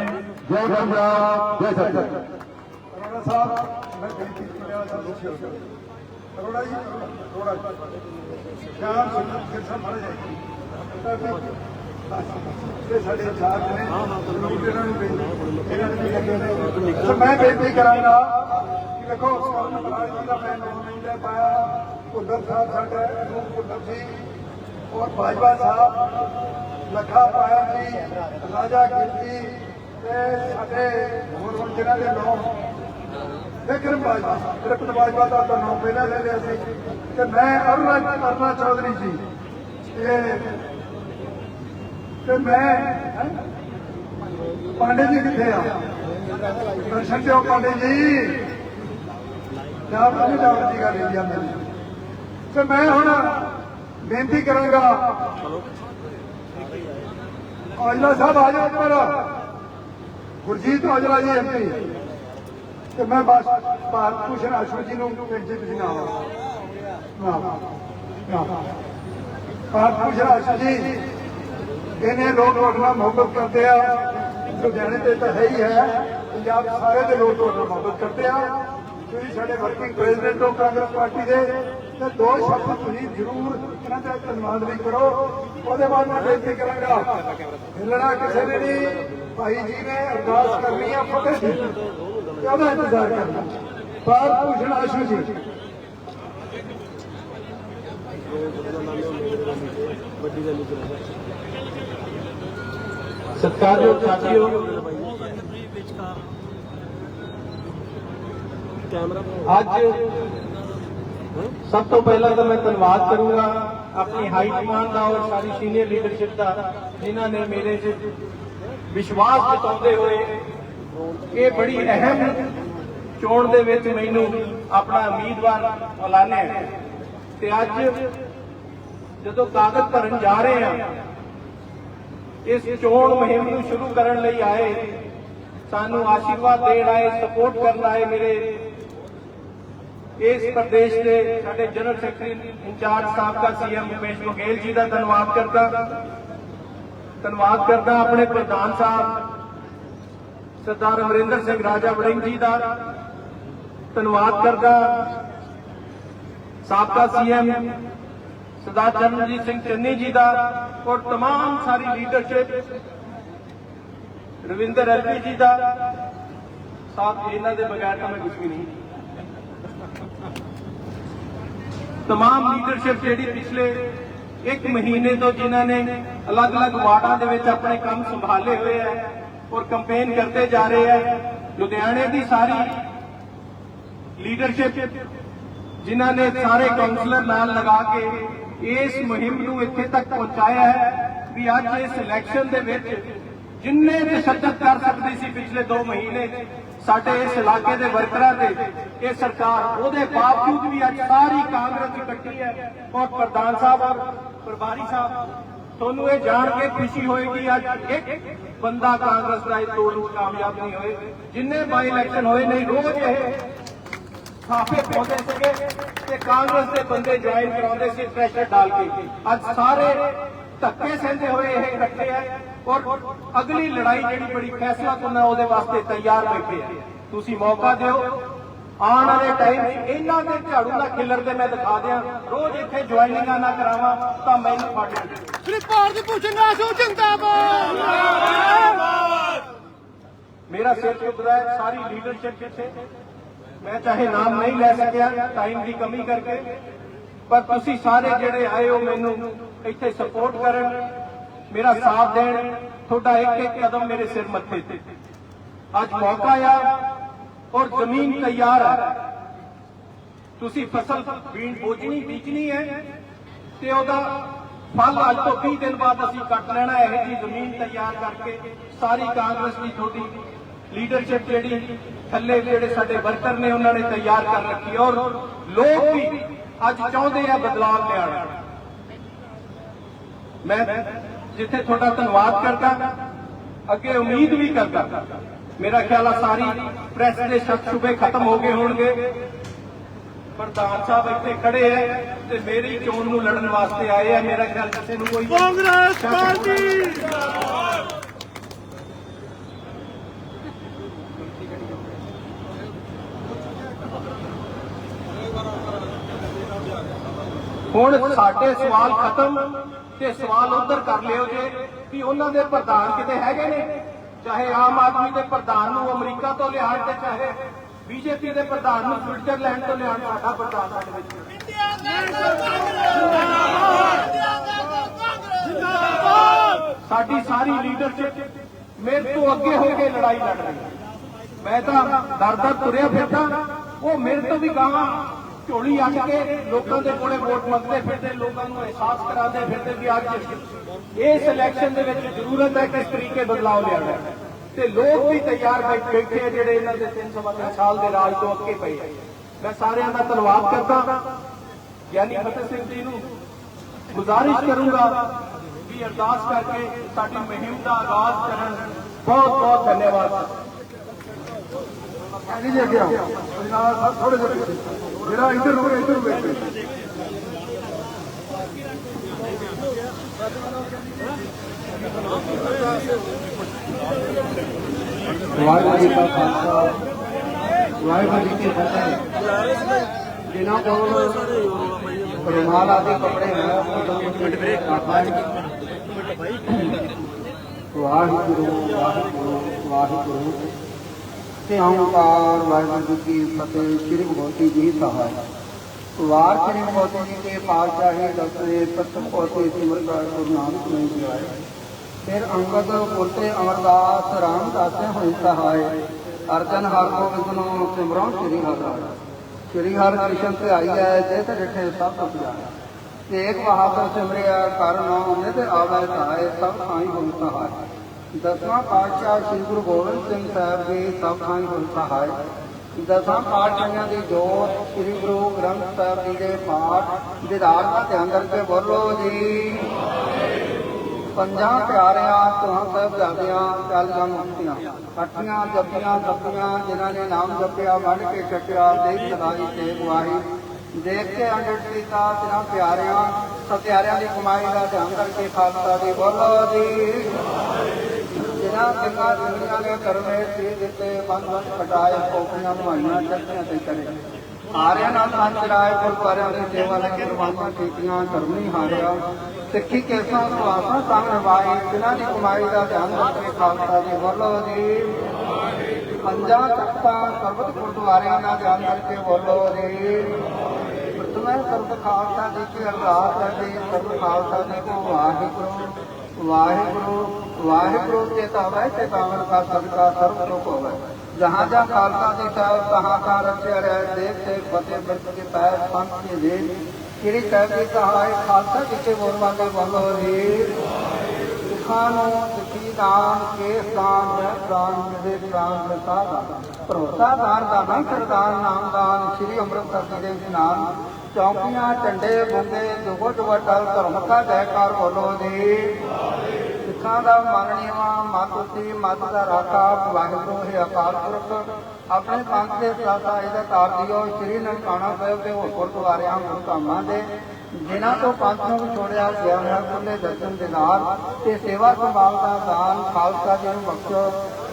जय पंजाब जय सत्य साहब ਸਾਡੇ ਚਾਰ ਨੇ ਇਹਨਾਂ ਨੂੰ ਬੇਨਤੀ ਇਹਨਾਂ ਮੈਂ ਬੇਨਤੀ ਕਰਾਂਗਾ ਕਿ ਦੇਖੋ ਸਵਰਨ ਜੀ ਦਾ ਮੈਂ ਨਾਮ ਨਹੀਂ ਲੈ ਪਾਇਆ ਭੁੱਲਰ ਸਾਹਿਬ ਸਾਡੇ ਨੂੰ ਭੁੱਲਰ ਜੀ ਔਰ ਬਾਜਵਾ ਸਾਹਿਬ ਲੱਖਾ ਪਾਇਆ ਜੀ ਰਾਜਾ ਗਿਰਜੀ ਤੇ ਸਾਡੇ ਹੋਰ ਹੁਣ ਜਿਹਨਾਂ ਦੇ ਨਾਮ ਵਿਕਰਮ ਬਾਜਵਾ ਤ੍ਰਿਪਤ ਬਾਜਵਾ ਦਾ ਤਾਂ ਨਾਮ ਪਹਿਲਾਂ ਲੈ ਲਿਆ ਸੀ ਤੇ ਮੈਂ ਅਰੁਣਾ ਕਰਨਾ ਚੌਧਰੀ ਜੀ ਤੇ ਤੇ ਮੈਂ ਹੈਂ? ਪਾਂਡੇ ਜੀ ਕਿੱਥੇ ਆ? ਦਰਸ਼ਨ ਦਿਓ ਪਾਂਡੇ ਜੀ। ਜਾਂ ਪਾਣੀ ਦਾ ਦੀ ਗੱਲ ਇੰਡੀਆ ਮੇਰੀ। ਤੇ ਮੈਂ ਹੁਣ ਬੇਨਤੀ ਕਰਾਂਗਾ, ਔਜਲਾ ਸਾਹਿਬ ਆ ਜਾਓ ਉੱਪਰ। ਗੁਰਜੀਤ ਔਜਲਾ ਜੀ ਐਮਪੀ ਤੇ ਮੈਂ ਬਸ ਭਾਰਤ ਭੂਸ਼ਣ ਆਸ਼ੂ ਜੀ ਨੂੰ ਬੇਨਤੀ ਤੁਸੀਂ ਨਾ ਨਾ ਨਾ ਭਾਰਤ ਭੂਸ਼ਣ ਆਸ਼ੂ ਜੀ। ਇਹਨੇ ਲੋਕ ਤੁਹਾਡੇ ਮੁਹੱਬਤ ਕਰਦੇ ਆ। ਲੁਧਿਆਣੇ ਤੇ ਤਾਂ ਹੈ ਹੀ ਹੈ। ਪੰਜਾਬ ਸਾਰੇ ਦੇ ਲੋਕ ਤੁਹਾਡਾ ਮੁਹੱਬਤ ਕਰਦੇ ਆ। ਤੁਸੀਂ ਸਾਡੇ ਵਰਕਿੰਗ ਪ੍ਰੈਜ਼ੀਡੈਂਟ ਹੋ, ਕਾਂਗਰਸ ਪਾਰਟੀ ਦੇ। ਤੇ ਦੋ ਸ਼ਬਦ ਤੁਸੀਂ ਜ਼ਰੂਰ ਇਹਨਾਂ ਦਾ ਧੰਨਵਾਦ ਵੀ ਕਰੋ। ਉਹਦੇ ਬਾਅਦ ਮੈਂ ਬੇਨਤੀ ਕਰਾਂਗਾ, ਹਿੱਲਣਾ ਕਿਸੇ ਨੇ ਨਹੀਂ। ਭਾਈ ਜੀ ਨੇ ਅਰਦਾਸ ਕਰਨੀ ਆ, ਫਤਿਹ ਦੀ ਤੇ ਉਹਦਾ ਇੰਤਜ਼ਾਰ ਕਰਨਾ। ਭਾਰਤ ਭੂਸ਼ਣ ਆਸ਼ੂ ਜੀ। ਸਤਿਕਾਰਯੋਗ ਸਾਥੀਓ ਅੱਜ ਸਭ ਤੋਂ ਪਹਿਲਾਂ ਤਾਂ ਮੈਂ ਧੰਨਵਾਦ ਕਰੂੰਗਾ ਆਪਣੀ ਹਾਈ ਕਮਾਂਡ ਦਾ ਔਰ ਸਾਰੀ ਸੀਨੀਅਰ ਲੀਡਰਸ਼ਿਪ ਦਾ ਜਿਨ੍ਹਾਂ ਨੇ ਮੇਰੇ 'ਚ ਵਿਸ਼ਵਾਸ ਜਤਾਉਂਦੇ ਹੋਏ ਇਹ ਬੜੀ ਅਹਿਮ ਚੋਣ ਦੇ ਵਿੱਚ ਮੈਨੂੰ ਆਪਣਾ ਉਮੀਦਵਾਰ ਐਲਾਨਿਆ ਤੇ ਅੱਜ ਜਦੋਂ ਕਾਗਜ਼ ਭਰਨ ਜਾ ਰਹੇ ਆ ਇਸ ਚੋਣ ਮੁਹਿੰਮ ਨੂੰ ਸ਼ੁਰੂ ਕਰਨ ਲਈ ਆਏ, ਸਾਨੂੰ ਆਸ਼ੀਰਵਾਦ ਦੇਣ ਆਏ ਸਪੋਰਟ ਕਰਨ ਆਏ ਮੇਰੇ ਇਸ ਪ੍ਰਦੇਸ਼ ਦੇ ਸਾਡੇ ਜਨਰਲ ਸੈਕਟਰੀ ਇੰਚਾਰਜ ਸਾਬਕਾ ਸੀਐਮ ਭੁਪੇਸ਼ ਬਘੇਲ ਜੀ ਦਾ ਧੰਨਵਾਦ ਕਰਦਾ ਧੰਨਵਾਦ ਕਰਦਾ ਆਪਣੇ ਪ੍ਰਧਾਨ ਸਾਹਿਬ, ਸਰਦਾਰ ਅਮਰਿੰਦਰ ਸਿੰਘ ਰਾਜਾ ਵੜਿੰਗ ਜੀ ਦਾ, ਧੰਨਵਾਦ ਕਰਦਾ, ਸਾਬਕਾ ਸੀਐਮ ਸਰਦਾਰ ਚਰਨਜੀਤ ਸਿੰਘ ਚੰਨੀ ਜੀ ਦਾ ਔਰ तमाम ਸਾਰੀ ਲੀਡਰਸ਼ਿਪ ਰਵਿੰਦਰ ਐਲਪੀ ਜੀ ਦਾ ਸਾਥ ਇਹਨਾਂ ਦੇ ਬਗੈਰ ਤਾਂ ਮੈਂ ਕੁਝ ਵੀ ਨਹੀਂ तमाम ਲੀਡਰਸ਼ਿਪ ਜਿਹੜੀ ਪਿਛਲੇ ਇੱਕ ਮਹੀਨੇ ਤੋਂ ਜਿਨ੍ਹਾਂ ਨੇ ਅਲੱਗ-ਅਲੱਗ ਵਾਰਡਾਂ ਦੇ ਵਿੱਚ ਆਪਣੇ ਕੰਮ ਸੰਭਾਲੇ ਹੋਏ ਆ ਔਰ ਕੈਂਪੇਨ ਕਰਦੇ ਜਾ ਰਹੇ ਆ ਲੁਧਿਆਣੇ ਦੀ ਸਾਰੀ ਲੀਡਰਸ਼ਿਪ ਜਿਨ੍ਹਾਂ ਨੇ ਸਾਰੇ ਕਾਉਂਸਲਰ ਨਾਲ ਲਗਾ ਕੇ ਇਸ ਮੁਹਿੰਮ ਨੂੰ ਇੱਥੇ ਤੱਕ ਪਹੁੰਚਾਇਆ ਹੈ ਵੀ ਅੱਜ ਇਸ ਇਲੈਕਸ਼ਨ ਦੇ ਵਿੱਚ ਜਿੰਨੇ ਤਸ਼ੱਦਦ ਕਰ ਸਕਦੀ ਸੀ ਪਿਛਲੇ 2 ਮਹੀਨੇ, ਸਾਡੇ ਇਸ ਇਲਾਕੇ ਦੇ ਵਰਕਰਾਂ ਦੇ, ਇਹ ਸਰਕਾਰ ਉਹਦੇ ਬਾਵਜੂਦ ਵੀ ਅੱਜ ਸਾਰੀ ਕਾਂਗਰਸ ਇਕੱਠੀ ਹੈ। ਔਰ ਪ੍ਰਧਾਨ ਸਾਹਿਬ ਔਰ ਪ੍ਰਭਾਰੀ ਸਾਹਿਬ, ਤੁਹਾਨੂੰ ਇਹ ਜਾਣ ਕੇ ਖੁਸ਼ੀ ਹੋਏਗੀ ਅੱਜ ਇੱਕ ਬੰਦਾ ਕਾਂਗਰਸ ਦਾ ਇਹ ਤੋੜ ਨੂੰ ਕਾਮਯਾਬ ਨਹੀਂ ਹੋਏ। ਜਿੰਨੇ ਬਾਈ ਇਲੈਕਸ਼ਨ ਹੋਏ ਨਹੀਂ, ਰੋਜ਼ ਇਹ ਸਾਫੇ ਪਾਉਂਦੇ ਸੀਗੇ ਤੇ ਕਾਂਗਰਸ ਦੇ ਬੰਦੇ ਜੁਆਇਨ ਕਰਾਉਂਦੇ ਸੀ ਪ੍ਰੈਸ਼ਰ ਡਾਲ ਕੇ। ਅੱਜ ਸਾਰੇ ਧੱਕੇ ਸਹਿੰਦੇ ਹੋਏ ਇਹ ਇਕੱਠੇ ਆ ਔਰ ਅਗਲੀ ਲੜਾਈ ਜਿਹੜੀ ਬੜੀ ਫੈਸਲਾ ਕਰਨਾ ਉਹਦੇ ਵਾਸਤੇ ਤਿਆਰ ਬੈਠੇ ਆ। ਤੁਸੀਂ ਮੌਕਾ ਦਿਓ। ਆਉਣ ਵਾਲੇ ਟਾਈਮ ਇਹਨਾਂ ਦੇ ਝਾੜੂ ਦਾ ਖਿੱਲਰ ਤੇ ਮੈਂ ਦਿਖਾ ਦਿਆਂ। ਰੋਜ਼ ਇੱਥੇ ਜੁਆਇਨਿੰਗਾਂ ਨਾ ਕਰਾਵਾਂ ਤਾਂ ਮੈਨੂੰ ਫੜ ਸ੍ਰੀ ਭਾਰਤ ਭੂਸ਼ਣ ਆਸ਼ੂ ਜਿੰਦਾਬਾਦ! ਮੇਰਾ ਸਿਰ ਝੁਕਦਾ ਹੈ ਸਾਰੀ ਲੀਡਰਸ਼ਿਪ ਪਿੱਛੇ ਮੈਂ ਚਾਹੇ ਨਾਮ ਨਹੀਂ ਲੈ ਸਕਿਆ ਟਾਈਮ ਦੀ ਕਮੀ ਕਰਕੇ, ਪਰ ਤੁਸੀਂ ਸਾਰੇ ਜਿਹੜੇ ਆਏ ਹੋ ਮੈਨੂੰ ਇੱਥੇ ਸਪੋਰਟ ਕਰਨ, ਮੇਰਾ ਸਾਥ ਦੇਣ, ਤੁਹਾਡਾ ਇੱਕ ਇੱਕ ਕਦਮ ਮੇਰੇ ਸਿਰ ਮੱਥੇ ਤੇ। ਅੱਜ ਮੌਕਾ ਆ ਔਰ ਜ਼ਮੀਨ ਤਿਆਰ ਆ। ਤੁਸੀਂ ਫਸਲ ਬੀਣ ਬੋਝਣੀ, ਬੀਜਣੀ ਹੈ ਤੇ ਉਹਦਾ ਫਲ ਅੱਜ ਤੋਂ 20 ਦਿਨ ਬਾਅਦ ਅਸੀਂ ਕੱਟ ਲੈਣਾ, ਇਹ ਜੀ ਜ਼ਮੀਨ ਤਿਆਰ ਕਰਕੇ ਸਾਰੀ ਕਾਂਗਰਸ ਦੀ ਤੁਹਾਡੀ ਲੀਡਰਸ਼ਿਪ ਜਿਹੜੀ ਥੱਲੇ ਜਿਹੜੇ ਸਾਡੇ ਵਰਕਰ ਨੇ ਉਹਨਾਂ ਨੇ ਤਿਆਰ ਕਰ ਰੱਖੀ ਔਰ ਲੋਕ ਵੀ ਅੱਜ ਚਾਹੁੰਦੇ ਆ ਬਦਲਾਅ ਲਿਆਉਣਾ। ਮੈਂ ਜਿੱਥੇ ਤੁਹਾਡਾ ਧੰਨਵਾਦ ਕਰਦਾ ਅੱਗੇ ਉਮੀਦ ਵੀ ਕਰਦਾ ਮੇਰਾ ਖਿਆਲ ਆ ਸਾਰੀ ਪ੍ਰੈਸ ਦੇ ਸ਼ੱਕ ਸ਼ੁਬੇ ਖਤਮ ਹੋ ਗਏ ਹੋਣਗੇ। ਪ੍ਰਧਾਨ ਸਾਹਿਬ ਇੱਥੇ ਖੜੇ ਐ ਤੇ ਮੇਰੀ ਚੋਣ ਨੂੰ ਲੜਨ ਵਾਸਤੇ ਆਏ ਆ ਮੇਰਾ ਖਿਆਲ ਕਿਸੇ ਨੂੰ ਕੋਈ ਕਾਂਗਰਸ ਪਾਰਟੀ! ਹੁਣ ਸਾਡੇ ਸਵਾਲ ਖਤਮ ਤੇ ਸਵਾਲ ਉਧਰ ਕਰ ਲਿਓ ਜੇ ਵੀ ਉਹਨਾਂ ਦੇ ਪ੍ਰਧਾਨ ਕਿਤੇ ਹੈਗੇ ਨੇ, ਚਾਹੇ ਆਮ ਆਦਮੀ ਦੇ ਪ੍ਰਧਾਨ ਨੂੰ ਅਮਰੀਕਾ ਤੋਂ ਲਿਆਉਣ ਤੇ ਚਾਹੇ ਬੀਜੇਪੀ ਦੇ ਪ੍ਰਧਾਨ ਨੂੰ ਸਵਿਟਜ਼ਰਲੈਂਡ ਤੋਂ ਲਿਆਉਣ, ਸਾਡਾ ਪ੍ਰਧਾਨ ਸਾਡੇ ਵਿੱਚ ਸਾਡੀ ਸਾਰੀ ਲੀਡਰਸ਼ਿਪ ਮੇਰੇ ਤੋਂ ਅੱਗੇ ਹੋ ਕੇ ਲੜਾਈ ਲੜ ਰਹੀ ਹੈ। ਮੈਂ ਤਾਂ ਦਰ ਦਰ ਤੁਰਿਆ ਫਿਰਦਾ, ਉਹ ਮੇਰੇ ਤੋਂ ਵੀ ਗਾਵਾਂ ਝੋਲੀ ਅੱਡ ਕੇ ਲੋਕਾਂ ਦੇ ਕੋਲੇ ਵੋਟ ਮੰਗਦੇ ਫਿਰਦੇ ਲੋਕਾਂ ਨੂੰ ਅਹਿਸਾਸ ਕਰਾਉਂਦੇ ਫਿਰਦੇ ਵੀ ਅੱਜ ਇਸ ਇਲੈਕਸ਼ਨ ਦੇ ਵਿੱਚ ਜ਼ਰੂਰਤ ਹੈ ਕਿ ਇਸ ਤਰੀਕੇ ਬਦਲਾਅ ਲਿਆਉਣਾ ਤੇ ਲੋਕ ਵੀ ਤਿਆਰ ਬੈਠ- ਆ ਜਿਹੜੇ ਇਹਨਾਂ ਦੇ 332 ਸਾਲ ਦੇ ਰਾਜ ਤੋਂ ਅੱਗੇ ਪਏ ਆ। ਮੈਂ ਸਾਰਿਆਂ ਦਾ ਧੰਨਵਾਦ ਕਰਦਾ। ਗਿਆਨੀ ਫਤਿਹ ਸਿੰਘ ਜੀ ਨੂੰ ਗੁਜ਼ਾਰਿਸ਼ ਕਰੂੰਗਾ ਵੀ ਅਰਦਾਸ ਕਰਕੇ ਸਾਡੀ ਮੁਹਿੰਮ ਦਾ ਆਗਾਜ਼ ਕਰਨ। ਬਹੁਤ ਬਹੁਤ ਧੰਨਵਾਦ। ਨਹੀਂ ਜੀ ਅੱਗੇ ਆਓ। ਥੋੜੇ ਜਿਹੇ। ਜਿਹੜਾ ਇੱਧਰ ਨੂੰ ਇੱਧਰ ਨੂੰ ਵਾਹਿਗੁਰੂ ਜੀ ਕਾ ਖਾਲਸਾ, ਵਾਹਿਗੁਰੂ ਜੀ ਕੀ ਫਤਿਹ। ਜਿਨ੍ਹਾਂ ਕੋਲ ਰੁਮਾਲ ਆਦਿ ਕੱਪੜੇ ਹੈ ਮਿੰਟ ਬ੍ਰੇਕ ਵਾਹਿਗੁਰੂ ਵਾਹਿਗੁਰੂ ਵਾਹਿਗੁਰੂ ਤੇ ਓੰਕਾਰ ਵਾਹਿਗੁਰੂ ਜੀ ਕੀ ਫਤਿਹ, ਸ੍ਰੀ ਮੋਤੀ ਜੀ ਸਹਾਇ ਵਾਰ ਸ੍ਰੀ ਮੋਤੀ ਜੀ ਕੇ ਪਾਤਸ਼ਾਹੀ ਦਸਰੇ ਪ੍ਰਥਮ ਪੋਤੇ ਸਿਮਰਤਾ ਗੁਰੂ ਨਾਨਕ ਦੇਵ ਜੀ ਫਿਰ ਅੰਗਦ ਪੁਰਤੇ ਅਮਰਦਾਸ ਰਾਮਦਾਸੇ ਹੋਈ ਸਹਾਇ ਅਰਜਨ ਹਰ ਗੋਬਿੰਦ ਨੂੰ ਸਿਮਰੋ ਸ੍ਰੀ ਹਰਿ ਸ੍ਰੀ ਹਰਿ ਕ੍ਰਿਸ਼ਨ ਤੇ ਆਈ ਹੈ ਜੇ ਤੇ ਡਿਠੇ ਸਭ ਤੁਝ ਜਾਣੇ ਤੇਗ ਬਹਾਦਰ ਸਿਮਰਿਆ ਕਰਨਾ ਉਹਨੇ ਨਿਤ ਆਵੈ ਸਹਾਇ ਸਭ ਥਾਈ ਹੋਈ ਸਹਾਇ ਦਸਵਾਂ ਪਾਤਸ਼ਾਹ ਸ੍ਰੀ ਗੁਰੂ ਗੋਬਿੰਦ ਸਿੰਘ ਸਾਹਿਬ ਜੀ ਸਭ ਥਾਂ ਗੁਰ ਸਹਾਇ। ਦਸਾਂ ਪਾਤਸ਼ਾਹਾਂ ਦੀ ਜੋਤ ਸ੍ਰੀ ਗੁਰੂ ਗ੍ਰੰਥ ਸਾਹਿਬ ਜੀ ਦੇ ਪਾਠ ਦਿਦਾਰ ਦਾ ਧਿਆਨ ਕਰਕੇ ਬੋਲੋ ਜੀ। ਪੰਜਾਂ ਪਿਆਰਿਆਂ ਤੁਹਾਂ ਸਾਹਿਬਜ਼ਾਦਿਆਂ ਚਾਲੀਆਂ ਮੁਕਤੀਆਂ ਇਕੱਠੀਆਂ ਜਪੀਆਂ ਜਪੀਆਂ ਜਿਨ੍ਹਾਂ ਨੇ ਨਾਮ ਜਪਿਆ, ਵੰਡ ਕੇ ਛਕਿਆ ਦੇਖ ਲਗਾਈ ਤੇ ਗਵਾਹੀ ਦੇਖ ਕੇ ਅੰਡਰ ਸੀਤਾ ਤਿਨਾਂ ਪਿਆਰਿਆਂ, ਸਤਿਆਰਿਆਂ ਦੀ ਕਮਾਈ ਦਾ ਧਿਆਨ ਕਰਕੇ ਖਾਲਸਾ ਦੀ ਬੋਲੋ ਜੀ। ਜਿਨ੍ਹਾਂ ਸਿੰਘਾਂ ਸਿੰਘਾਂ ਨੇ ਕਰਮੇ ਸੀ ਦਿੱਤੇ ਮਨ ਮਨ ਕਟਾਏ ਕੋਪੀਆਂ ਨਵਾਈਆਂ ਚੱਕੀਆਂ ਤੇ ਕਰੇ ਆਰਿਆਂ ਨਾਲ ਮਨ ਚਰਾਏ ਗੁਰਦੁਆਰਿਆਂ ਦੀ ਸੇਵਾ ਲਈ ਕੁਰਬਾਨੀਆਂ ਕੀਤੀਆਂ ਕਰਮੀ ਹਾਰਿਆ। ਸਿੱਖੀ ਕੇਸਾਂ ਸੁਆਸਾਂ ਸੰਗ ਨਿਭਾਈ ਜਿਨ੍ਹਾਂ ਦੀ ਕਮਾਈ ਦਾ ਧਿਆਨ ਰੱਖੇ ਖਾਲਸਾ ਜੀ। ਬੋਲੋ ਜੀ। ਪੰਜਾਂ ਤਖਤਾਂ ਸਰਬਤ ਗੁਰਦੁਆਰਿਆਂ ਦਾ ਧਿਆਨ ਕਰਕੇ ਬੋਲੋ ਜੀ। ਮੈਂ ਸਰਬ ਖਾਲਸਾ ਜੀ ਕੀ ਅਰਦਾਸ ਕਰਦੀ ਸਰਬ ਖਾਲਸਾ ਜੀ ਕੋ ਵਾਹਿਗੁਰੂ। ਵਾਹਿਗੁਰੂ ਵਾਹਿਗੁਰੂ ਤੇ ਤਾਵੈ ਤੇ ਤਾਵਨ ਕਾ ਸਦਕਾ ਸਰਬ ਲੋਕ ਹੋਵੇ ਜਹਾਂ ਜਹਾਂ ਖਾਲਸਾ ਜੀ ਸਾਹਿਬ, ਤਹਾਂ ਤਹਾਂ ਰਖਿਆ ਰਹਿ ਦੇਖ ਤੇ ਫਤਿਹ ਬਿਰਤ ਕੇ ਪੈਰ ਸੰਤ ਕੇ ਦੇ ਕਿਹੜੀ ਕਹਿ ਦੀ ਕਹਾਏ ਖਾਲਸਾ ਜੀ ਕੇ ਬੋਲ ਵਾਲੇ ਬੋਲੋ ਰੇ ਸੁਖਾਂ ਨੂੰ ਸੁਖੀ ਦਾਨ ਕੇਸ ਦਾਨ ਰਹਿ ਦਾਨ ਦੇ ਦਾਨ ਰਤਾ ਦਾਨ। ਭਰੋਸਾ ਦਾਨ ਦਾਨਾ ਸਰਦਾਰ ਨਾਮ ਦਾਨ ਸ੍ਰੀ ਅੰਮ੍ਰਿਤਸਰ ਜੀ ਦੇ ਇਸ਼ਨਾਨ। ਚੌਂਕੀਆਂ, ਝੰਡੇ ਬੁੰਦੇ ਦੁਗੋ ਦੁਵਟਲ ਧਰਮ ਕਾ ਜੈਕਾਰ ਬੋਲੋ ਜੀ। ਸਿੱਖਾਂ ਦਾ ਮਾਨਣੀਵਾ ਮਾਤੁਤੀ ਮਤ ਦਾ ਰਾਖਾ ਵਾਹਿਗੁਰੂ ਹੈ ਅਕਾਲ ਪੁਰਖ। ਆਪਣੇ ਪੰਥ ਦੇ ਸਾਥਾ ਇਹਦਾ ਤਾਰ ਦਿਓ, ਸ੍ਰੀ ਨਨਕਾਣਾ ਸਾਹਿਬ ਦੇ ਹੋਰ ਗੁਰਦੁਆਰਿਆਂ ਗੁਰੂ ਧਾਮਾਂ ਦੇ। ਜਿਨ੍ਹਾਂ ਤੋਂ ਪੰਥ ਨੂੰ ਵਿਛੋੜਿਆ ਗਿਆ ਹੈ ਖੁੱਲੇ ਦਰਸ਼ਨ ਦੇ ਨਾਲ ਤੇ ਸੇਵਾ ਸੰਭਾਲ ਦਾ ਦਾਨ, ਖਾਲਸਾ ਜੀ ਨੂੰ ਬਖਸ਼ੋ।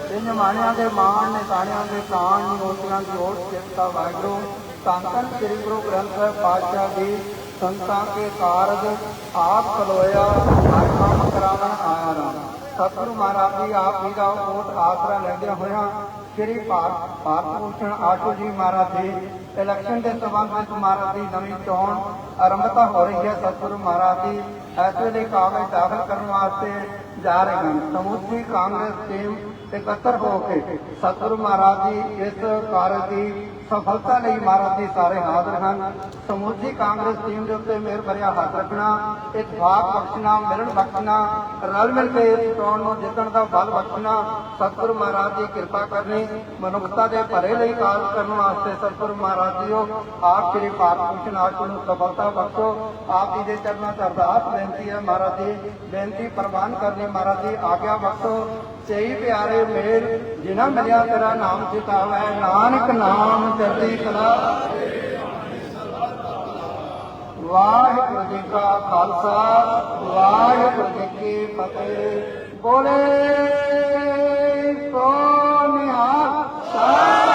ਤੇ ਨਿਮਾਣਿਆਂ ਦੇ ਮਾਣ ਨਿਸ਼ਾਨਿਆਂ ਦੇ ਕਾਣ ਨਿਰੋਧਿਆਂ ਦੀ ਓਟ ਚਿੰਤਾ ਵਾਹਿਗੁਰੂ। ਧੰਨ ਧੰਨ ਸ੍ਰੀ ਗੁਰੂ ਗ੍ਰੰਥ ਸਾਹਿਬ ਪਾਤਸ਼ਾਹ ਜੀ, ਸੰਤਾਂ ਕੇ ਕਾਰਜ ਆਪ ਖਲੋਇਆ, ਹਰ ਕੰਮ ਕਰਾਵਣ ਆਇਆ ਰਾਮ। ਸਤਿਗੁਰੂ ਮਹਾਰਾਜ ਜੀ, ਆਪ ਜੀ ਦਾ ਓਟ ਆਸਰਾ ਲੈਂਦੇ ਹੋਇਆ ਸ੍ਰੀ ਭਾਰਤ ਭਾਰਤ ਭੂਸ਼ਣ ਆਸ਼ੂ ਜੀ ਮਹਾਰਾਜ ਜੀ ਇਲੈਕਸ਼ਨ ਦੇ ਸੰਬੰਧ ਵਿੱਚ ਮਹਾਰਾਜ ਦੀ ਨਵੀਂ ਚੋਣ ਆਰੰਭਤਾ ਹੋ ਰਹੀ ਹੈ। ਸਤਿਗੁਰੂ ਮਹਾਰਾਜ ਜੀ, ਇਸ ਵੇਲੇ ਕਾਗਜ਼ ਦਾਖਲ ਕਰਨ ਵਾਸਤੇ ਜਾ ਰਹੇ ਹਨ। ਸਮੁੱਚੀ ਕਾਂਗਰਸ ਟੀਮ ਇਕੱਤਰ ਹੋ ਕੇ ਸਤਿਗੁਰੂ ਮਹਾਰਾਜ ਜੀ ਇਸ ਕਾਰਜ ਦੀ ਸਫਲਤਾ ਲਈ ਮਹਾਰਾਜ ਜੀ ਸਾਰੇ ਹਾਜ਼ਰ ਹਨ। ਸਮੁੱਚੀ ਕਾਂਗਰਸ ਟੀਮ ਦੇ ਉੱਤੇ ਮਿਹਰ ਭਰਿਆ ਹੱਥ ਰੱਖਣਾ ਇਤਫਾਕ ਬਖਸ਼ਣਾ, ਮਿਲਣ ਬਖਸ਼ਣਾ, ਰਲ ਮਿਲ ਕੇ ਇਸ ਚੋਣ ਨੂੰ ਜਿੱਤਣ ਦਾ ਬਲ ਬਖਸ਼ਣਾ, ਸਤਿਗੁਰੂ ਮਹਾਰਾਜ ਦੀ ਕਿਰਪਾ ਕਰਨੀ, ਮਨੁੱਖਤਾ ਦੇ ਭਰੇ ਲਈ ਕਾਰਜ ਕਰਨ ਵਾਸਤੇ ਸਤਿਗੁਰੂ ਮਹਾਰਾਜ ਜੀਓ, ਆਪ ਸ੍ਰੀ ਭਾਰਤ ਭੂਸ਼ਣ ਆਸ਼ੂ ਨੂੰ ਸਫਲਤਾ ਬਖਸ਼ੋ। ਆਪ ਜੀ ਦੇ ਚਰਨਾਂ 'ਚ ਅਰਦਾਸ ਬੇਨਤੀ ਹੈ ਮਹਾਰਾਜ ਜੀ, ਬੇਨਤੀ ਪ੍ਰਵਾਨ ਕਰਨੀ ਮਹਾਰਾਜ ਜੀ, ਆਗਿਆ ਬਖਸ਼ੋ। ਸਹੀ ਪਿਆਰੇ ਮੇਰ, ਜਿਨ੍ਹਾਂ ਮਿਲਿਆ ਤੇਰਾ ਨਾਮ ਚਿਤਾਵੈ ਨਾਨਕ ਨਾਮ ਚੜ੍ਹਦੀ ਕਲਾ। ਵਾਹਿਗੁਰੂ ਜੀ ਕਾ ਖਾਲਸਾ, ਵਾਹਿਗੁਰੂ ਜੀ ਕੀ ਫਤਿਹ। ਬੋਲੇ ਸੋ ਨਿਹਾਲ ਬੋਲੇ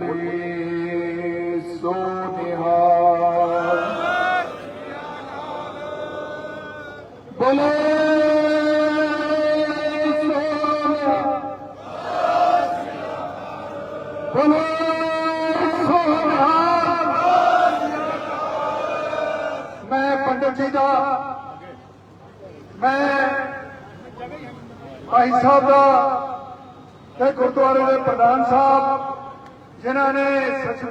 ਬੋਲੇ ਸੋ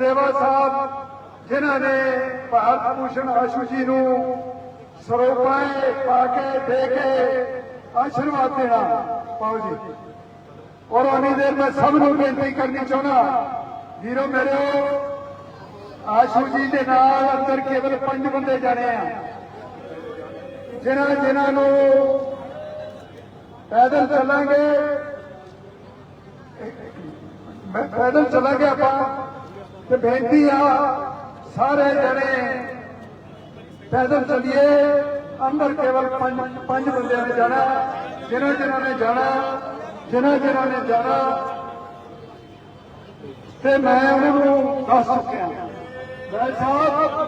ਸਚਦੇਵਾ ਸਾਹਿਬ ਜਿਨ੍ਹਾਂ ਨੇ ਭਾਰਤ ਭੂਸ਼ਣ ਆਸ਼ੂ ਜੀ ਨੂੰ ਸਰੋਪਾਏ ਪਾ ਕੇ ਦੇ ਕੇ ਆਸ਼ੀਰਵਾਦ ਦੇਣਾ। ਪਾਓ ਜੀ। ਔਰ ਉਨੀ ਦੇਰ ਮੈਂ ਸਭ ਨੂੰ ਬੇਨਤੀ ਕਰਨੀ ਚਾਹੁੰਦਾ, ਵੀਰੋ ਮੇਰੇ ਆਸ਼ੂ ਜੀ ਦੇ ਨਾਲ ਅੰਦਰ ਕੇਵਲ ਪੰਜ ਬੰਦੇ ਜਾਣੇ ਆ, ਜਿਨ੍ਹਾਂ ਜਿਨ੍ਹਾਂ ਨੂੰ ਪੈਦਲ ਚੱਲਾਂਗੇ। ਮੈਂ ਪੈਦਲ ਚੱਲਾਂਗੇ ਆਪਾਂ। ਤੇ ਬੇਨਤੀ ਆ ਸਾਰੇ ਜਣੇ। ਪੈਦਲ ਚੱਲੀਏ, ਅੰਦਰ ਕੇਵਲ ਪੰਜ ਪੰਜ ਬੰਦਿਆਂ ਨੇ ਜਾਣਾ। ਜਿਨ੍ਹਾਂ ਜਿਨ੍ਹਾਂ ਨੇ ਜਾਣਾ, ਜਿਨ੍ਹਾਂ ਜਿਨ੍ਹਾਂ ਨੇ ਜਾਣਾ। ਤੇ ਮੈਂ ਉਹਨਾਂ ਨੂੰ ਦੱਸ ਸਕਿਆ ਮੈਂ ਸਾਹਿਬ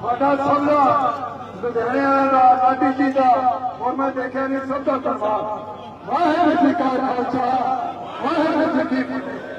ਤੁਹਾਡਾ ਸਭ ਦਾ ਲੁਧਿਆਣਾ ਦਾ ਆਦੀ ਜੀ ਦਾ ਔਰ ਮੈਂ ਦੇਖਿਆ ਨਹੀਂ, ਸਭ ਦਾ ਧੰਨਵਾਦ। ਵਾਹਿਗੁਰੂ ਜੀ ਕਾ ਖਾਲਸਾ, ਵਾਹਿਗੁਰੂ ਜੀ ਕੀ ਫਤਿਹ।